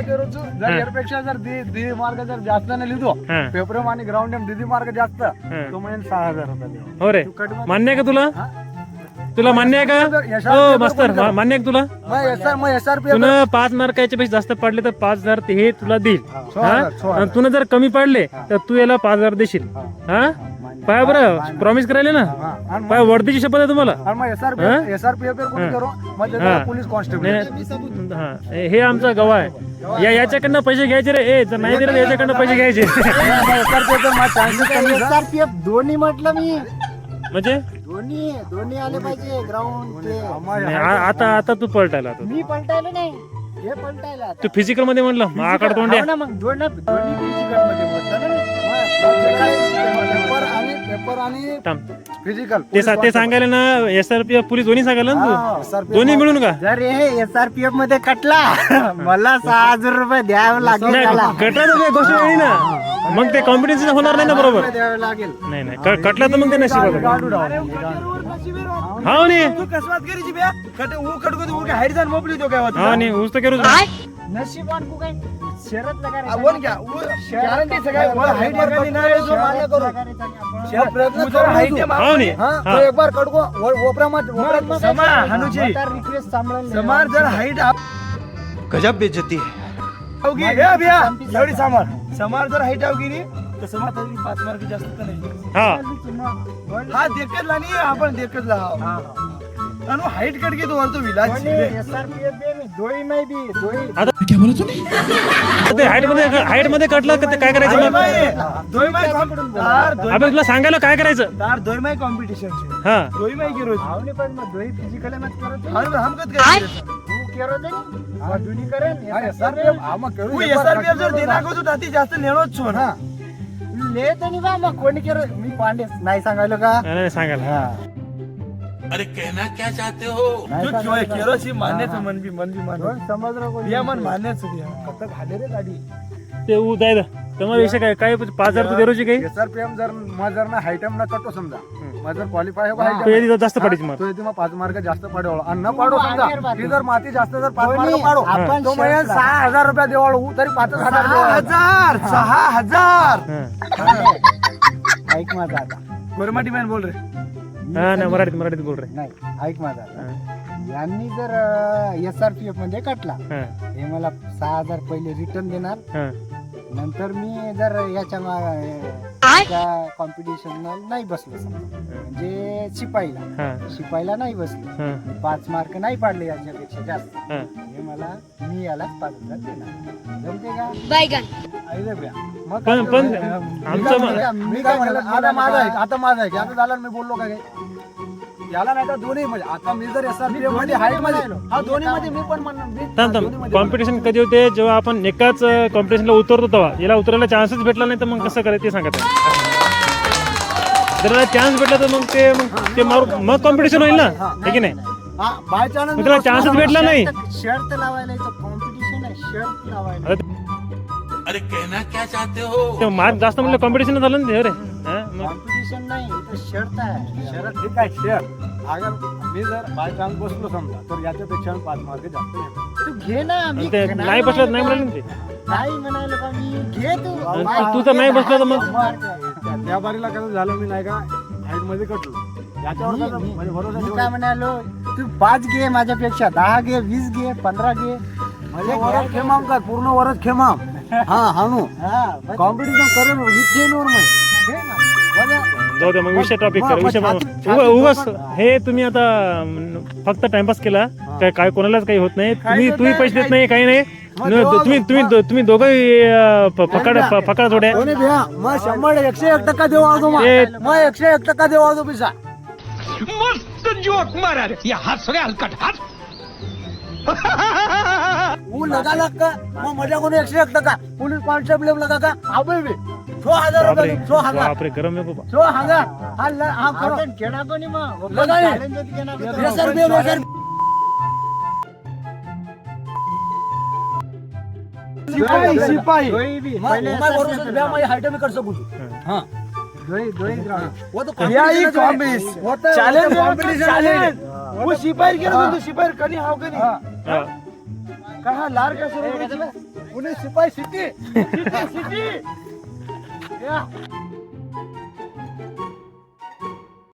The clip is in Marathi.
जर. यापेक्षा जर दी दी मार्क जर जास्त नाही लिहितो हा. पेपर आणि ग्राउंड दीदी मार्क जास्त. तो म्हणजे सहा हजार. हो रे. तू कट मग- मान्य आहे का तुला? हा? तुला मान्य आहे का? यशावर हो मास्तर? मा- मान्य आहे का तुला? मग मग तुला पाच मार्काच्या पेक्षा जास्त पडले तर पाच हजार ते हे तुला देईल. सोळा हा? हजार, सोळा आणि तुला जर कमी पडले तर तू याला पाच हजार देशील. हा? पाय बरं प्रॉमिस करायला ना? पाय वर्दीची शपथ आहे तुम्हाला? हा? पोलीस कॉन्स्टेबल आमचा गवा आहे. या याच्याकडनं पैसे घ्यायचे रे. ए जर नाही दिले तर याच्याकडनं पैसे घ्यायचे. एसआरपीएफ दोन्ही म्हटलं मी. म्हणजे? दोन्ही दोन्ही आले पाहिजे ग्राउंड आता आता तू पलटायला मी पलटायला नाही. हे पलटायला. तू फिजिकलमध्ये म्हणलं मग आकडे तोंड हो ना मग दोन दोन्ही physical मध्ये म्हटलं ना मी. पेपर आणि पेपर आणि थांब. फिजिकल ते सा- ते सांगायला ना एस आर पी पोलीस दोन्ही सांगायला ना तू दोन्ही मिळून का जर हे एसआरपीएफमध्ये कटला मला सहा हजार रुपये द्यावं लागेल नाही त्याला कटला तर गोष्ट वेळी ना मग ते कॉम्पिटिशन होणार नाही ना बरोबर द्यावं लागेल नाही नाही क- कटला तर मग ते नशीब गाडू डाव. हा हा ऊस तर करूच. नशिबान को काय लगा घ्या. नाही जो मान्य करू. प्रयत्न करू. हा हा, तो एक बार कडको व- वपरा मत वपरा मत. समा रिक्वेस्ट सांभाळून समार जर हाईट गजब बेइज्जती है आवगी हे बिया एवढी जर हाईट आवगी नी तर समार तरी पाच मार्क जास्त तर नाही. हा. हा देखत ला नाही आपण देखत ला आणि हाईट कट की तो वरतो विलाज मी ते? हाईटमध्ये हाईटमध्ये कटलं का ते काय करायचं मग? अबे तुला सांगायला काय करायचं? तार कॉम्पिटिशन हा. आवनी पण मग फिजिकल मत हम कत काय तू केरो दे मजुरी करेन. एसआरपीएफ आमा करू. एसआरपीएफ जर देना को तो ताती जास्त लेणोच छो ना ले तर नाही बा मग कोणी केरो मी पांडे. नाही सांगायलो का? नाही, नाही सांगायला. अरे कहना क्या चाहते हो? जो क्यों है केरो सी मान्यच मन भी मन भी मान समजलं कोणी? बिया मन मान्यच बिया कत घाले रे गाडी. ते जाय तुम्हाला विषय काय? काय पाच हजार तू देरोची काही? एसआरपीएम जर मग जर ना हायटम ना कटो समजा. मग जर क्वालिफाय हो. तो यादी जास्त पडायची मग तो मग पाच मार्क जास्त पडेल आणि न पाडो समजा. ती जर माती जास्त जर पाच मार्क पाडो. आपण तो म्हणजे सहा हजार रुपये देवाळ होऊ तरी पाच हजार हजार सहा हजार. हा. ऐक माझा आता. गोरमाटी मॅन बोल रे. हा नाही मराठीत मराठीत बोल रे. नाही ऐक माझा आता. हा, यांनी जर एसआरपीएफमध्ये कटला हा, हे मला सहा हजार पहिले रिटर्न देणार. हा. नंतर मी जर याच्या कॉम्पिटिशन नाही बसलो समजा. म्हणजे शिपाईला. हा, शिपाईला नाही बसलो. हा, पाच मार्क नाही पाडले याच्यापेक्षा जास्त. हा. हे मला मी याला पाच हजार देणार. जमते का. मग पण पण मी आमचं काय म- म्हणलं? मी काय म्हणलं आता माझा आहे आता माझा आहे. आता झालं मी बोललो का काय? याला नाही तर दोन्ही म्हणजे. आता मी जर मध्ये हाईटमध्ये हा दोन्ही मध्ये मी पण म्हणणार. मी थांब दोन्ही थांबमध्ये कॉम्पिटिशन कधी होते? जेव्हा आपण एकाच कॉम्पिटिशनला उतरतो तेव्हा. याला उतरायला चान्सच भेटला नाही तर मग कसं करायचं ते सांगत जर याला चान्स भेटला तर मग ते मग ते मारू मग कॉम्पिटिशन होईल ना? हे की नाही? हा बाय चान्स त्याला चान्सच भेटला नाही. शर्ट लावायला इथं कॉम्पिटिशन आहे. शर्ट लावायला. अरे कहना क्या चाहते हो? ते मार्क जास्त म्हणलं कॉम्पिटिशन झालं ना ते रे हा, मग कॉम्पिटिशन नाही इथं शर्ट आहे. शरद ठीक आहे शेअर अगर मी जर बाय चान्स बसलो समजा तर याच्यापेक्षा पाच मार्क जास्त. तू घे ना मी ते घेणार नाही बसलं नाही म्हणाले ना ते. नाही म्हणायला का? मी घे तू. आणि तू तर नाही बसला तर मग? त्या- त्या बारीला कसं झालं मी नाही का हाईटमध्ये कटलो. याच्यावर कसं मी- म्हणजे भरोसा मी ठेवला. काय म्हणालो? तू पाच घे माझ्यापेक्षा दहा घे वीस घे पंधरा घे. म्हणजे वरच खेमाम का? पूर्ण वरच खेमाम. हा हानू हा बस. कॉम्पिटिशन करेल विचार नाही घे ना. जाऊ दे मग विषय टॉपिक कर. विषय उगाच हे तुम्ही आता फक्त टाइमपास केला. काय काय कोणालाच काही होत नाही. तुम्ही होत तुम्ही पैसे देत काही- नाही काही नाही. तुम्ही तुम्ही तुम्ही दोघंही प- पकड थोड्या मग शंभर एकशे एक टक्का देऊ आजो मग एकशे एक टक्का देऊ आजो पिसा. मस्त जोक मारा रे. या हाथ सगळे हलकट हाथ ऊ लगा लग. का मग मजा कोणी एकशे एक टक्का. पोलीस कॉन्स्टेबल लगा का अबे बे. सो हजार बापरे रुपये सो हजार बापरे गरम आहे खूप सो हजार हा ल- हा करो आपण घेणार कोणी मग लगा ये. challenge मध्ये घेणार कोणी? बेसर बे बेसर सिपाही सिपाही दोही बी. मग पहिले उमाय SRPF भरोसा द्या, मग हाईट मी कर सकू हाँ दोही दोही ground. वो तो कॉम्पिटिशन चॅलेंज कॉम्पिटिशन वो सिपाही केलं तू सिपाही कधी हाव कधी हा. काय हा लार कसं पुणे शिपाई सिटी सिटी सिटी या